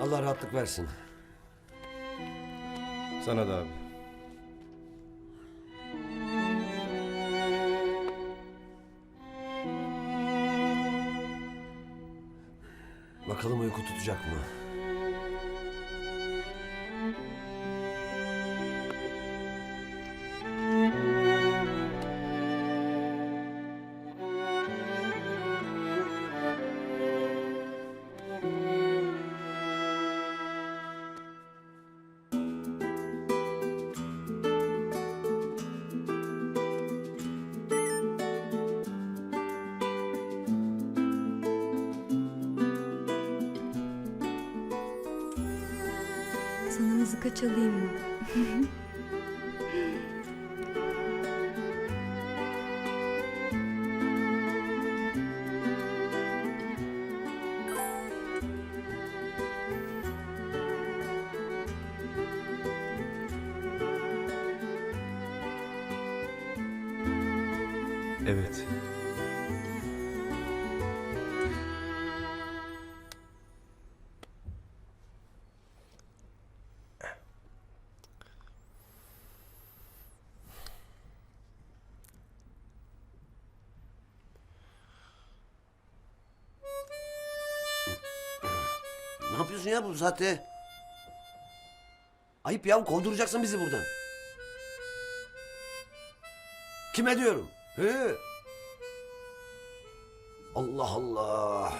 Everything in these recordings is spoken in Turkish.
Allah rahatlık versin. Sana da abi. Bakalım uyku tutacak mı? Mızıka çalayım mı? Evet. Yapıyorsun ya bu saatte? Ayıp ya kovduracaksın bizi buradan. Kime diyorum? He? Allah Allah.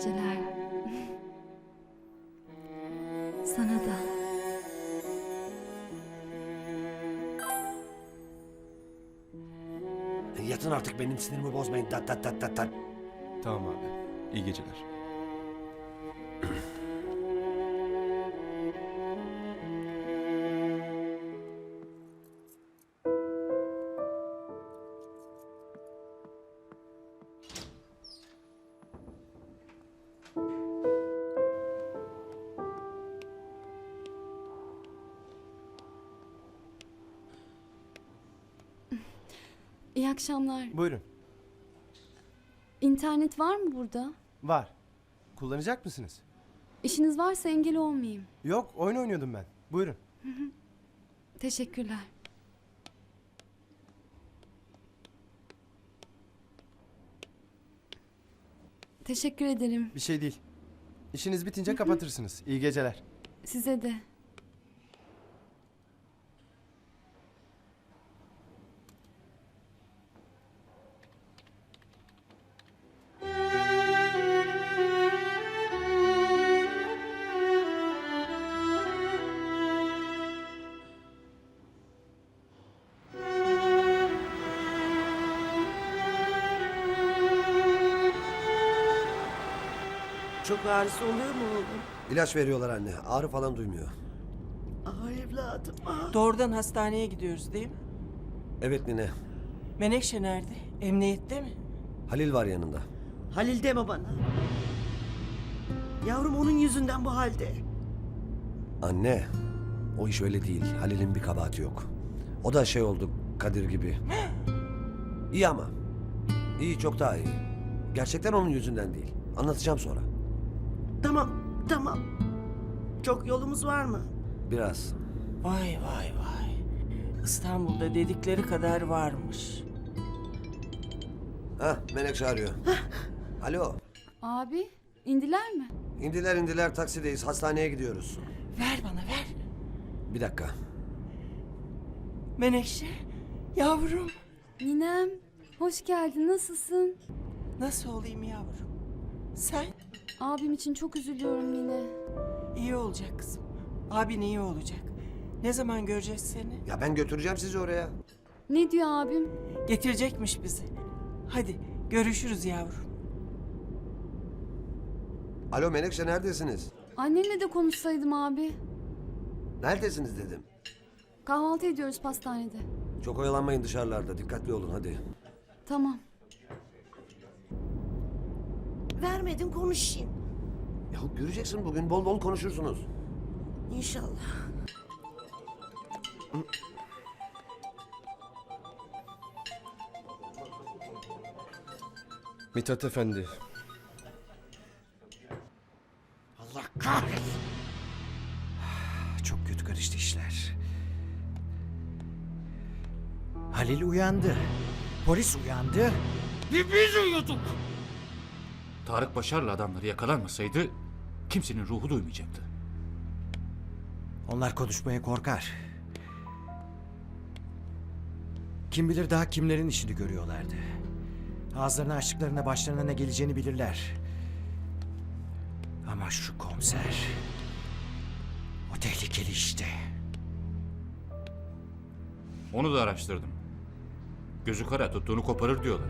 Geceler. Sana da. Yatın artık benim sinirimi bozmayın. Tat tat tat tat tat. Tamam abi. İyi geceler. İyi akşamlar. Buyurun. İnternet var mı burada? Var. Kullanacak mısınız? İşiniz varsa engel olmayayım. Yok, oyun oynuyordum ben. Buyurun. Teşekkürler. Teşekkür ederim. Bir şey değil. İşiniz bitince kapatırsınız. İyi geceler. Size de. Çok ağrısı oluyor mu oğlum? İlaç veriyorlar anne. Ağrı falan duymuyor. Ah evladım ah. Doğrudan hastaneye gidiyoruz değil mi? Evet nine. Menekşe nerede? Emniyette mi? Halil var yanında. Halil deme bana. Yavrum onun yüzünden bu halde. Anne. O iş öyle değil. Halil'in bir kabahati yok. O da şey oldu Kadir gibi. İyi ama. İyi çok daha iyi. Gerçekten onun yüzünden değil. Anlatacağım sonra. Tamam tamam. Çok yolumuz var mı? Biraz. Vay vay vay. İstanbul'da dedikleri kadar varmış. Hah Menekşe arıyor. Alo. Abi, indiler mi? İndiler indiler taksideyiz. Hastaneye gidiyoruz. Ver bana ver. Bir dakika. Menekşe. Yavrum. Ninem, hoş geldin. Nasılsın? Nasıl olayım yavrum? Sen Abim için çok üzülüyorum yine. iyi olacak kızım. Abin iyi olacak. Ne zaman göreceğiz seni? Ya ben götüreceğim sizi oraya. Ne diyor abim? Getirecekmiş bizi. Hadi görüşürüz yavrum. Alo Menekşe neredesiniz? Annenle de konuşsaydım abi. Neredesiniz dedim. Kahvaltı ediyoruz pastanede. Çok oyalanmayın dışarılarda. Dikkatli olun hadi. Tamam. Vermedin konuşayım. Yahu göreceksin bugün bol bol konuşursunuz. İnşallah. Mithat Efendi. Allah kahretsin. Çok kötü karıştı işler. Halil uyandı. Polis uyandı. Bir biz uyuduk. Tarık Başar'la adamları yakalanmasaydı kimsenin ruhu duymayacaktı. Onlar konuşmaya korkar. Kim bilir daha kimlerin işini görüyorlardı. Ağızlarını açtıklarında başlarına ne geleceğini bilirler. Ama şu komiser... O tehlikeli işte. Onu da araştırdım. Gözü kara tuttuğunu koparır diyorlar.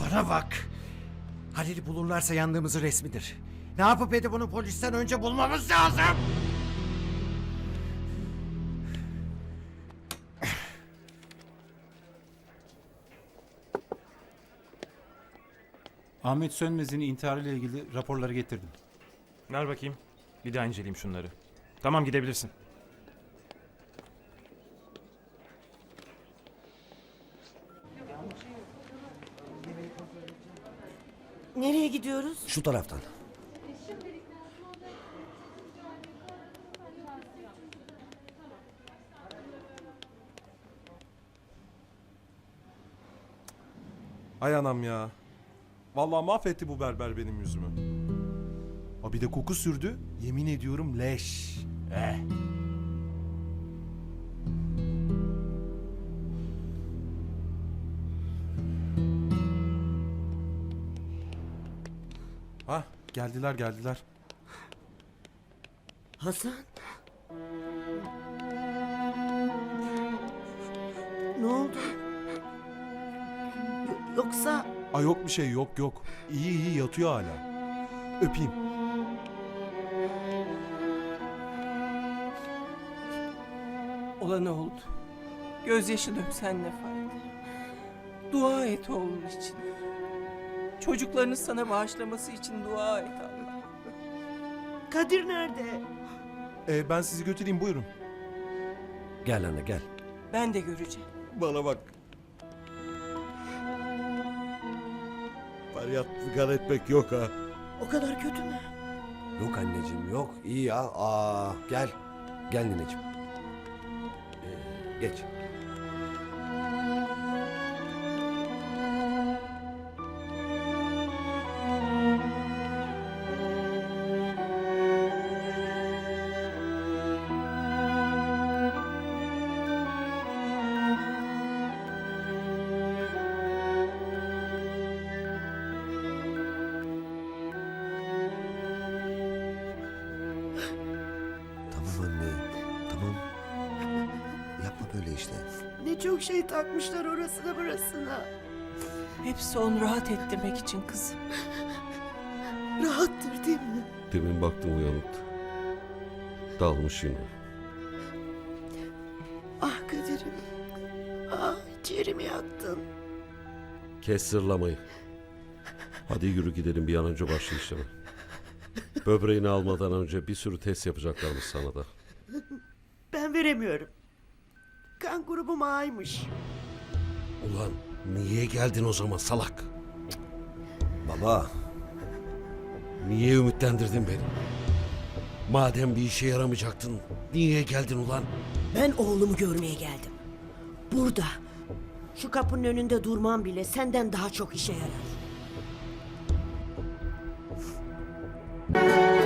Bana bak. Halil'i bulurlarsa yandığımızın resmidir. Ne yapıp edip bunu polisten önce bulmamız lazım. Ahmet Sönmez'in intiharıyla ilgili raporları getirdim. Ver bakayım. Bir daha inceleyeyim şunları. Tamam gidebilirsin. Gidiyoruz? Şu taraftan. Hay anam ya. Vallahi mahvetti bu berber benim yüzümü. Ha bir de koku sürdü. Yemin ediyorum leş. Eh. Ha geldiler geldiler. Hasan. Ne oldu? Yoksa Ay yok bir şey yok yok. İyi iyi yatıyor hala. Öpeyim. Olan oldu. Gözyaşı döksen ne fayda. Dua et oğlun için. Çocuklarını sana bağışlaması için dua et Allah. Kadir nerede? Ee, ben sizi götüreyim buyurun. Gel anne gel. Ben de göreceğim. Bana bak. Feryat figan etmek yok ha. O kadar kötü mü? Yok anneciğim yok. İyi ya. Aa, gel. Gel nineciğim. Ee, geç. Çok şey takmışlar orasına burasına. Hepsi onu rahat ettirmek için kızım. Rahattır değil mi? Demin baktım uyanıktı. Dalmış yine. Ah Kadir'im. Ah ciğerimi yaktın. Kes sırlamayı. Hadi yürü gidelim bir an önce başla işleme. Böbreğini almadan önce bir sürü test yapacaklarmış sana da. Ben veremiyorum. Kan grubum A'ymış. Ulan niye geldin o zaman salak? Baba. Niye ümitlendirdin beni? Madem bir işe yaramayacaktın niye geldin ulan? Ben oğlumu görmeye geldim. Burada. Şu kapının önünde durmam bile senden daha çok işe yarar.